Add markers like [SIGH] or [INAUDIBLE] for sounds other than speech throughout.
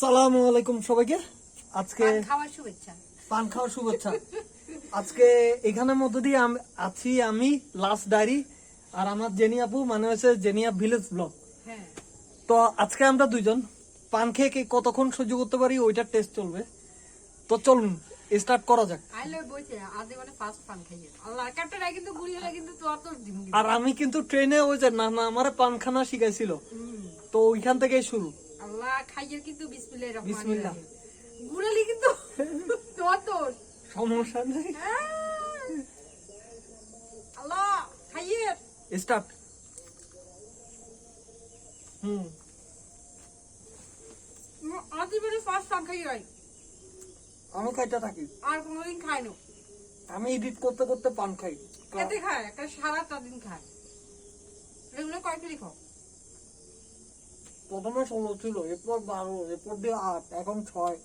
আসসালামু আলাইকুম সবাইকে। আজকে পান খাওয়ার শুভেচ্ছা। পান খাওয়ার শুভেচ্ছা। আজকে এখানের মধ্যে দিয়ে আছি আমি লাস্ট ডায়েরি আর আমার জেনি আপু মানে হচ্ছে জেনিয়া ভিলেজ ব্লগ। হ্যাঁ। তো আজকে আমরা দুইজন পান খেয়ে কে কতক্ষণ সহ্য করতে পারি ওইটার টেস্ট চলবে। তো চলুন স্টার্ট করা যাক। আর আমি কিন্তু ট্রেনে ওই যে না না আমার পান খানা শিখাইছিল। তো ওইখান থেকেই শুরু। আল্লাহ খাইয়ে কিন্তু বিসমিল্লাহির রহমানির রহিম। গুড়ালি কিন্তু [LAUGHS] তোর তোর সমস্যা নেই। হ্যাঁ। আল্লাহ খাইয়ে স্টার্ট। হুম। আজ মানে ফার্স্ট পান খাইয়ে হয় আমি খাইতে থাকি। আর কোনোদিন খাই না। আমি এডিট করতে করতে পান খাই। এতে খায় একটা সারাটা দিন খায়। এগুলো কয়েকটা লিখো প্রথমে ষোলো ছিল এরপর বারো এরপর দিয়ে আট এখন ছয়।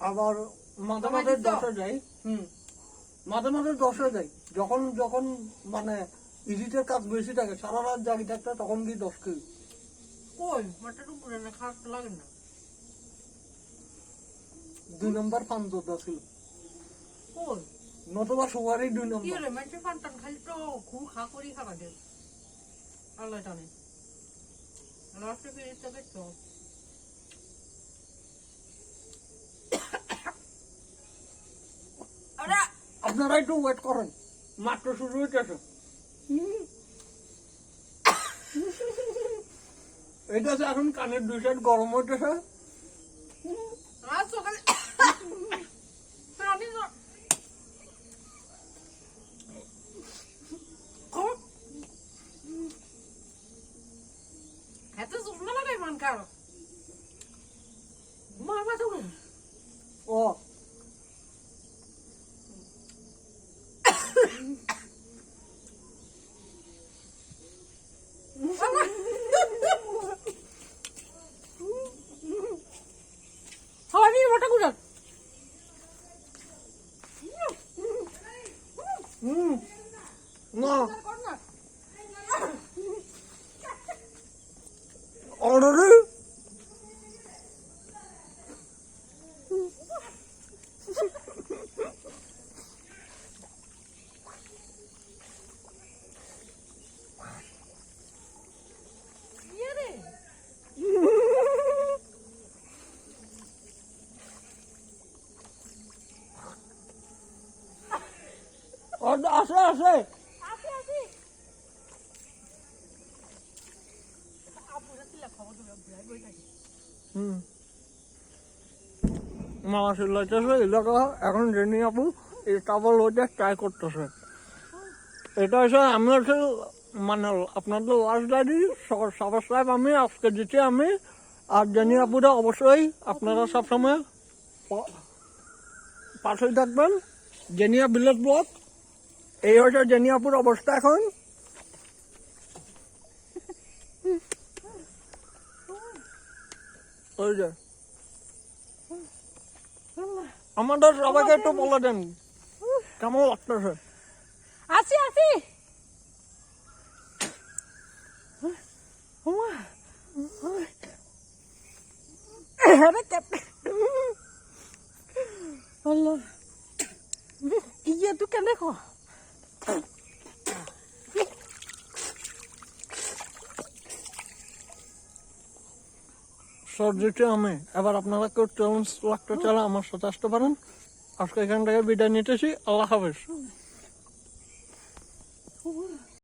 আবার মাঝে কমাই মাঝে দশে যাই। হুম। মাঝে মাঝে দশে যাই। যখন যখন মানে এডিটের কাজ বেশি থাকে সারা রাত জাগি থাকতে তখন দিয়ে দশ কেজি। কই? মাথাটা উপরে না খারাপ লাগে না। দুই নম্বর পান যোদ্ধা ছিল। কই? নতুবা সুগারই দুই কি নম্বর। টান খালি তো খুব খা করি খাবার দে আল্লাহ জানে। লাস্টে ফিরে তবে তো ওরা আপনারা একটু ওয়েট করেন। মাত্র শুরু হইতেছে। এটা এখন কানের দুই সাইড গরম হইতেছে। んからお前はどこお。う হুম না অলরেডি রে আছে আছে আসি আসি আপুরা তিলা খবর দিবে বুড়াই বই থাকে এলাকা এখন জেনি আপু এই কাবল ওইটা ট্রাই করতেছে। এটা হচ্ছে আমি হচ্ছে মানে আপনাদের সাবস্ক্রাইব আমি আজকে দিচ্ছি আমি। আর জেনি আপুরা অবশ্যই আপনারা সবসময় প- পাশেই থাকবেন। জেনিয়া বিলেট ব্লক এই হচ্ছে জেনিয়াপুর অবস্থা এখন। ওই যে। আমাদের সবাইকে একটু বলে দেন কেমন লাগতেছে? আসি আসি। ইয়ে তুই কেন দেখো? সবজিটি আমি। এবার আপনারা কেউ চ্যালেঞ্জ লাগতে আমার সাথে আসতে পারেন। আজকে এখান থেকে বিদায় নিতেছি। আল্লাহ হাফেজ।